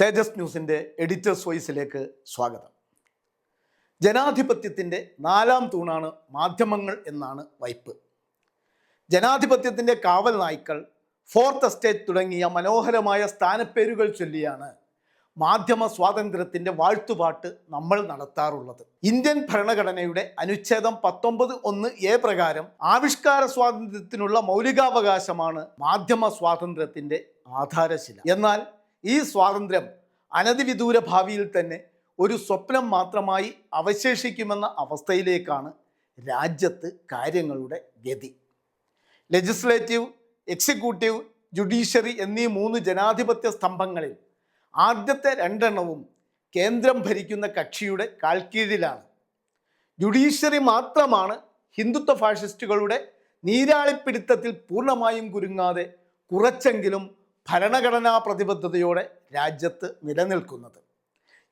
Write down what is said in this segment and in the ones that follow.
തേജസ് ന്യൂസിന്റെ എഡിറ്റേഴ്സ് വോയിസിലേക്ക് സ്വാഗതം. ജനാധിപത്യത്തിന്റെ നാലാം തൂണാണ് മാധ്യമങ്ങൾ എന്നാണ് വൈപ്പ്. ജനാധിപത്യത്തിന്റെ കാവൽ നായ്ക്കൾ ഫോർത്ത് എസ്റ്റേറ്റ് തുടങ്ങിയ മനോഹരമായ സ്ഥാനപ്പേരുകൾ ചൊല്ലിയാണ് മാധ്യമ സ്വാതന്ത്ര്യത്തിന്റെ വാഴ്ത്തുപാട്ട് നമ്മൾ നടത്താറുള്ളത്. ഇന്ത്യൻ ഭരണഘടനയുടെ അനുച്ഛേദം പത്തൊമ്പത് ഒന്ന് എ പ്രകാരം ആവിഷ്കാര സ്വാതന്ത്ര്യത്തിനുള്ള മൗലികാവകാശമാണ് മാധ്യമ സ്വാതന്ത്ര്യത്തിന്റെ ആധാരശില. എന്നാൽ ഈ സ്വാതന്ത്ര്യം അനധിവിദൂര ഭാവിയിൽ തന്നെ ഒരു സ്വപ്നം മാത്രമായി അവശേഷിക്കുമെന്ന അവസ്ഥയിലേക്കാണ് രാജ്യത്ത് കാര്യങ്ങളുടെ ഗതി. ലെജിസ്ലേറ്റീവ് എക്സിക്യൂട്ടീവ് ജുഡീഷ്യറി എന്നീ മൂന്ന് ജനാധിപത്യ സ്തംഭങ്ങളിൽ ആദ്യത്തെ രണ്ടെണ്ണവും കേന്ദ്രം ഭരിക്കുന്ന കക്ഷിയുടെ കാൽക്കീഴിലാണ്. ജുഡീഷ്യറി മാത്രമാണ് ഹിന്ദുത്വ ഫാഷിസ്റ്റുകളുടെ നീരാളിപ്പിടുത്തത്തിൽ പൂർണമായും കുരുങ്ങാതെ കുറച്ചെങ്കിലും ഭരണഘടനാ പ്രതിബദ്ധതയോടെ രാജ്യത്ത് നിലനിൽക്കുന്നത്.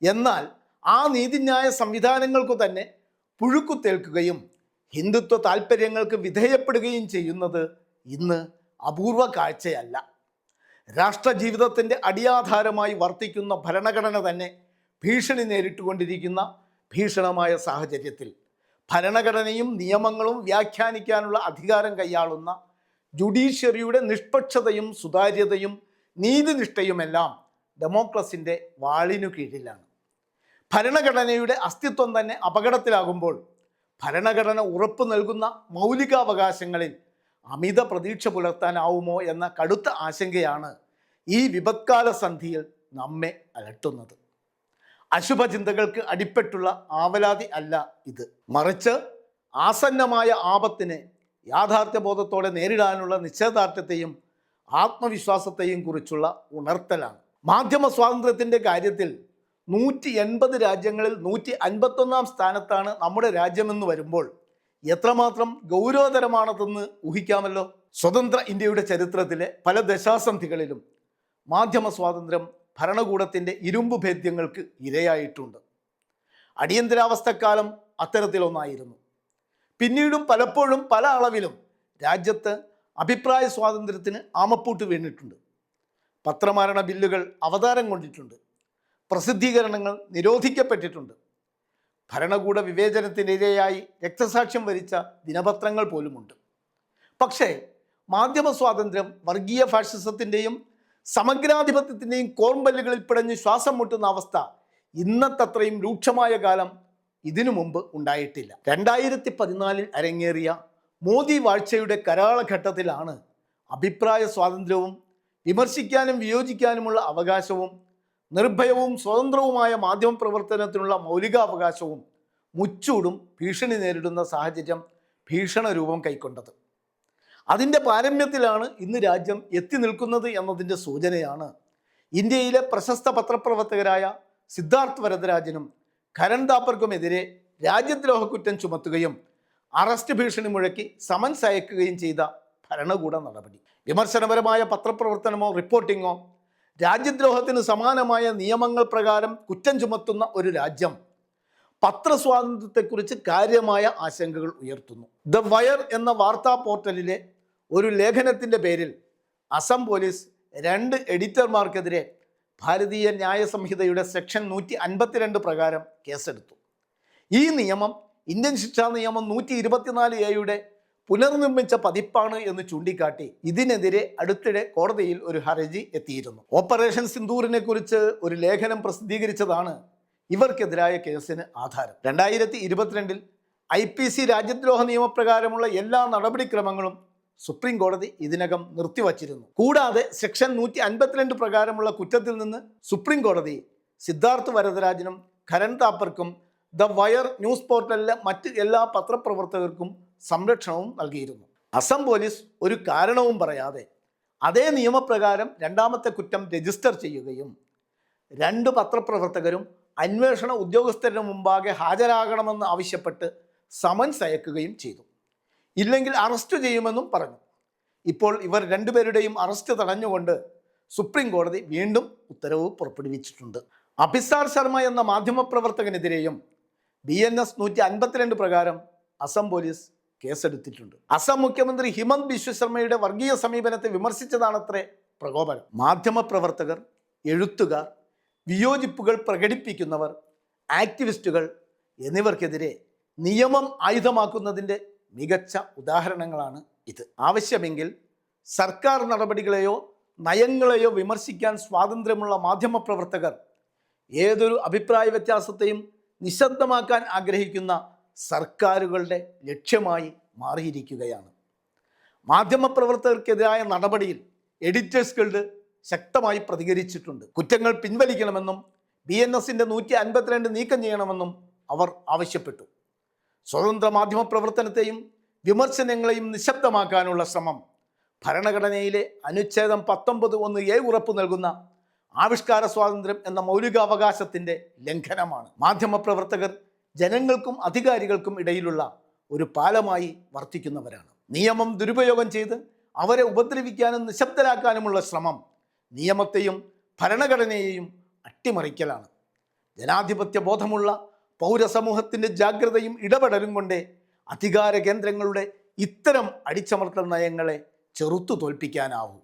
എന്നാൽ ആ നീതിന്യായ സംവിധാനങ്ങൾക്കു തന്നെ പുഴുക്കുത്തേൽക്കുകയും ഹിന്ദുത്വ താൽപ്പര്യങ്ങൾക്ക് വിധേയപ്പെടുകയും ചെയ്യുന്നത് ഇന്ന് അപൂർവ കാഴ്ചയല്ല. രാഷ്ട്രജീവിതത്തിന്റെ അടിയാധാരമായി വർത്തിക്കുന്ന ഭരണഘടന തന്നെ ഭീഷണി നേരിട്ടുകൊണ്ടിരിക്കുന്ന ഭീഷണമായ സാഹചര്യത്തിൽ ഭരണഘടനയും നിയമങ്ങളും വ്യാഖ്യാനിക്കാനുള്ള അധികാരം കൈയാളുന്ന ജുഡീഷ്യറിയുടെ നിഷ്പക്ഷതയും സുതാര്യതയും നീതിനിഷ്ഠയുമെല്ലാം ഡെമോക്രസിന്റെ വാളിനു കീഴിലാണ്. ഭരണഘടനയുടെ അസ്തിത്വം തന്നെ അപകടത്തിലാകുമ്പോൾ ഭരണഘടന ഉറപ്പു നൽകുന്ന മൗലികാവകാശങ്ങളിൽ അമിത പ്രതീക്ഷ പുലർത്താനാവുമോ എന്ന കടുത്ത ആശങ്കയാണ് ഈ വിപത്കാല സന്ധിയിൽ നമ്മെ അലട്ടുന്നത്. അശുഭചിന്തകൾക്ക് അടിപ്പെട്ടുള്ള ആവലാതി അല്ല ഇത്. മറിച്ച് ആസന്നമായ ആപത്തിനെ യാഥാർത്ഥ്യബോധത്തോടെ നേരിടാനുള്ള നിശ്ചയദാർഢ്യത്തെയും ആത്മവിശ്വാസത്തെയും കുറിച്ചുള്ള ഉണർത്തലാണ്. മാധ്യമ സ്വാതന്ത്ര്യത്തിന്റെ കാര്യത്തിൽ നൂറ്റി എൺപത് രാജ്യങ്ങളിൽ നൂറ്റി അൻപത്തൊന്നാം സ്ഥാനത്താണ് നമ്മുടെ രാജ്യമെന്ന് വരുമ്പോൾ എത്രമാത്രം ഗൗരവതരമാണതെന്ന് ഊഹിക്കാമല്ലോ? സ്വതന്ത്ര ഇന്ത്യയുടെ ചരിത്രത്തിലെ പല ദശാസന്ധികളിലും മാധ്യമ സ്വാതന്ത്ര്യം ഭരണകൂടത്തിന്റെ ഇരുമ്പ് ഭേദ്യങ്ങൾക്ക് ഇരയായിട്ടുണ്ട്. അടിയന്തരാവസ്ഥക്കാലം അത്തരത്തിലൊന്നായിരുന്നു. പിന്നീടും പലപ്പോഴും പല അളവിലും രാജ്യത്ത് അഭിപ്രായ സ്വാതന്ത്ര്യത്തിന് ആമപ്പൂട്ട് വീണിട്ടുണ്ട്. പത്രമാരണ ബില്ലുകൾ അവതാരം കൊണ്ടിട്ടുണ്ട്. പ്രസിദ്ധീകരണങ്ങൾ നിരോധിക്കപ്പെട്ടിട്ടുണ്ട്. ഭരണകൂട വിവേചനത്തിനിരയായി രക്തസാക്ഷ്യം വരിച്ച ദിനപത്രങ്ങൾ പോലുമുണ്ട്. പക്ഷേ മാധ്യമ സ്വാതന്ത്ര്യം വർഗീയ ഫാഷിസത്തിന്റെയും സമഗ്രാധിപത്യത്തിന്റെയും കോർമ്പല്ലുകളിൽ പിടഞ്ഞ് ശ്വാസം മുട്ടുന്ന അവസ്ഥ ഇന്നത്തത്രയും രൂക്ഷമായ കാലം ഇതിനു മുമ്പ് ഉണ്ടായിട്ടില്ല. രണ്ടായിരത്തി പതിനാലിൽ അരങ്ങേറിയ മോദി വാഴ്ചയുടെ കരാളഘട്ടത്തിലാണ് അഭിപ്രായ സ്വാതന്ത്ര്യവും വിമർശിക്കാനും വിയോജിക്കാനുമുള്ള അവകാശവും നിർഭയവും സ്വതന്ത്രവുമായ മാധ്യമ പ്രവർത്തനത്തിനുള്ള മൗലികാവകാശവും മുച്ചൂടും ഭീഷണി നേരിടുന്ന സാഹചര്യം ഭീഷണ രൂപം കൈക്കൊണ്ടത്. അതിന്റെ പാരമ്യത്തിലാണ് ഇന്ന് രാജ്യം എത്തി നിൽക്കുന്നത് എന്നതിന്റെ സൂചനയാണ് ഇന്ത്യയിലെ പ്രശസ്ത പത്രപ്രവർത്തകരായ സിദ്ധാർത്ഥ് വരദരാജനും കരൺ താപ്പർക്കുമെതിരെ രാജ്യദ്രോഹ കുറ്റം ചുമത്തുകയും അറസ്റ്റ് ഭീഷണി മുഴക്കി സമൻസ് അയക്കുകയും ചെയ്ത ഭരണകൂട നടപടി. വിമർശനപരമായ പത്രപ്രവർത്തനമോ റിപ്പോർട്ടിങ്ങോ രാജ്യദ്രോഹത്തിന് സമാനമായ നിയമങ്ങൾ പ്രകാരം കുറ്റം ചുമത്തുന്ന ഒരു രാജ്യം പത്രസ്വാതന്ത്ര്യത്തെക്കുറിച്ച് കാര്യമായ ആശങ്കകൾ ഉയർത്തുന്നു. ദ വയർ എന്ന വാർത്താ പോർട്ടലിലെ ഒരു ലേഖനത്തിന്റെ പേരിൽ അസം പോലീസ് രണ്ട് എഡിറ്റർമാർക്കെതിരെ ഭാരതീയ ന്യായ സംഹിതയുടെ സെക്ഷൻ നൂറ്റി അൻപത്തിരണ്ട് പ്രകാരം കേസെടുത്തു. ഈ നിയമം ഇന്ത്യൻ ശിക്ഷാ നിയമം നൂറ്റി ഇരുപത്തിനാല് എയുടെ പുനർനിർമ്മിച്ച പതിപ്പാണ് എന്ന് ചൂണ്ടിക്കാട്ടി ഇതിനെതിരെ അടുത്തിടെ കോടതിയിൽ ഒരു ഹർജി എത്തിയിരുന്നു. ഓപ്പറേഷൻ സിന്ദൂറിനെ കുറിച്ച് ഒരു ലേഖനം പ്രസിദ്ധീകരിച്ചതാണ് ഇവർക്കെതിരായ കേസിന് ആധാരം. രണ്ടായിരത്തി ഇരുപത്തിരണ്ടിൽ ഐ പി സി രാജ്യദ്രോഹ നിയമപ്രകാരമുള്ള എല്ലാ നടപടിക്രമങ്ങളും സുപ്രീം കോടതി ഇതിനകം നിർത്തിവച്ചിരുന്നു. കൂടാതെ സെക്ഷൻ നൂറ്റി അൻപത്തിരണ്ട് പ്രകാരമുള്ള കുറ്റത്തിൽ നിന്ന് സുപ്രീം കോടതി സിദ്ധാർത്ഥ് വരദരാജനും കരൺ താപ്പർക്കും ദ വയർ ന്യൂസ് പോർട്ടലിലെ മറ്റ് എല്ലാ പത്രപ്രവർത്തകർക്കും സംരക്ഷണവും നൽകിയിരുന്നു. അസം പോലീസ് ഒരു കാരണവും പറയാതെ അതേ നിയമപ്രകാരം രണ്ടാമത്തെ കുറ്റം രജിസ്റ്റർ ചെയ്യുകയും രണ്ട് പത്രപ്രവർത്തകരും അന്വേഷണ ഉദ്യോഗസ്ഥരുടെ മുമ്പാകെ ഹാജരാകണമെന്ന് ആവശ്യപ്പെട്ട് സമൻസ് അയക്കുകയും ചെയ്തു. ഇല്ലെങ്കിൽ അറസ്റ്റ് ചെയ്യുമെന്നും പറഞ്ഞു. ഇപ്പോൾ ഇവർ രണ്ടുപേരുടെയും അറസ്റ്റ് തടഞ്ഞുകൊണ്ട് സുപ്രീം കോടതി വീണ്ടും ഉത്തരവ് പുറപ്പെടുവിച്ചിട്ടുണ്ട്. അഭിസാർ ശർമ്മ എന്ന മാധ്യമപ്രവർത്തകനെതിരെയും ബി എൻ എസ് നൂറ്റി അൻപത്തിരണ്ട് പ്രകാരം അസം പോലീസ് കേസെടുത്തിട്ടുണ്ട്. അസം മുഖ്യമന്ത്രി ഹിമന്ത് ബിശ്വശർമ്മയുടെ വർഗീയ സമീപനത്തെ വിമർശിച്ചതാണത്രേ പ്രകോപനം. മാധ്യമപ്രവർത്തകർ എഴുത്തുകാർ വിയോജിപ്പുകൾ പ്രകടിപ്പിക്കുന്നവർ ആക്ടിവിസ്റ്റുകൾ എന്നിവർക്കെതിരെ നിയമം ആയുധമാക്കുന്നതിന്റെ മികച്ച ഉദാഹരണങ്ങളാണ് ഇത്. ആവശ്യമെങ്കിൽ സർക്കാർ നടപടികളെയോ നയങ്ങളെയോ വിമർശിക്കാൻ സ്വാതന്ത്ര്യമുള്ള മാധ്യമപ്രവർത്തകർ ഏതൊരു അഭിപ്രായ വ്യത്യാസത്തെയും നിശബ്ദമാക്കാൻ ആഗ്രഹിക്കുന്ന സർക്കാരുകളുടെ ലക്ഷ്യമായി മാറിയിരിക്കുകയാണ്. മാധ്യമപ്രവർത്തകർക്കെതിരായ നടപടിയിൽ എഡിറ്റേഴ്സ് ഗിൽഡ് ശക്തമായി പ്രതികരിച്ചിട്ടുണ്ട്. കുറ്റങ്ങൾ പിൻവലിക്കണമെന്നും ബി എൻ എസിന്റെ നൂറ്റി അൻപത്തിരണ്ട് നീക്കം ചെയ്യണമെന്നും അവർ ആവശ്യപ്പെട്ടു. സ്വതന്ത്ര മാധ്യമ പ്രവർത്തനത്തെയും വിമർശനങ്ങളെയും നിശബ്ദമാക്കാനുള്ള ശ്രമം. ഭരണഘടനയിലെ അനുച്ഛേദം പത്തൊമ്പത് ഒന്ന് എ ഉറപ്പു നൽകുന്ന ആവിഷ്കാര സ്വാതന്ത്ര്യം എന്ന മൗലികാവകാശത്തിന്റെ ലംഘനമാണ്. മാധ്യമപ്രവർത്തകർ ജനങ്ങൾക്കും അധികാരികൾക്കും ഇടയിലുള്ള ഒരു പാലമായി വർത്തിക്കുന്നവരാണ്. നിയമം ദുരുപയോഗം ചെയ്ത് അവരെ ഉപദ്രവിക്കാനും നിശബ്ദരാക്കാനുമുള്ള ശ്രമം നിയമത്തെയും ഭരണഘടനയെയും അട്ടിമറിക്കലാണ്. ജനാധിപത്യ ബോധമുള്ള പൗരസമൂഹത്തിന്റെ ജാഗ്രതയും ഇടപെടലും കൊണ്ടേ അധികാര കേന്ദ്രങ്ങളുടെ ഇത്തരം അടിച്ചമർത്തൽ നയങ്ങളെ ചെറുത്തു തോൽപ്പിക്കാനാവൂ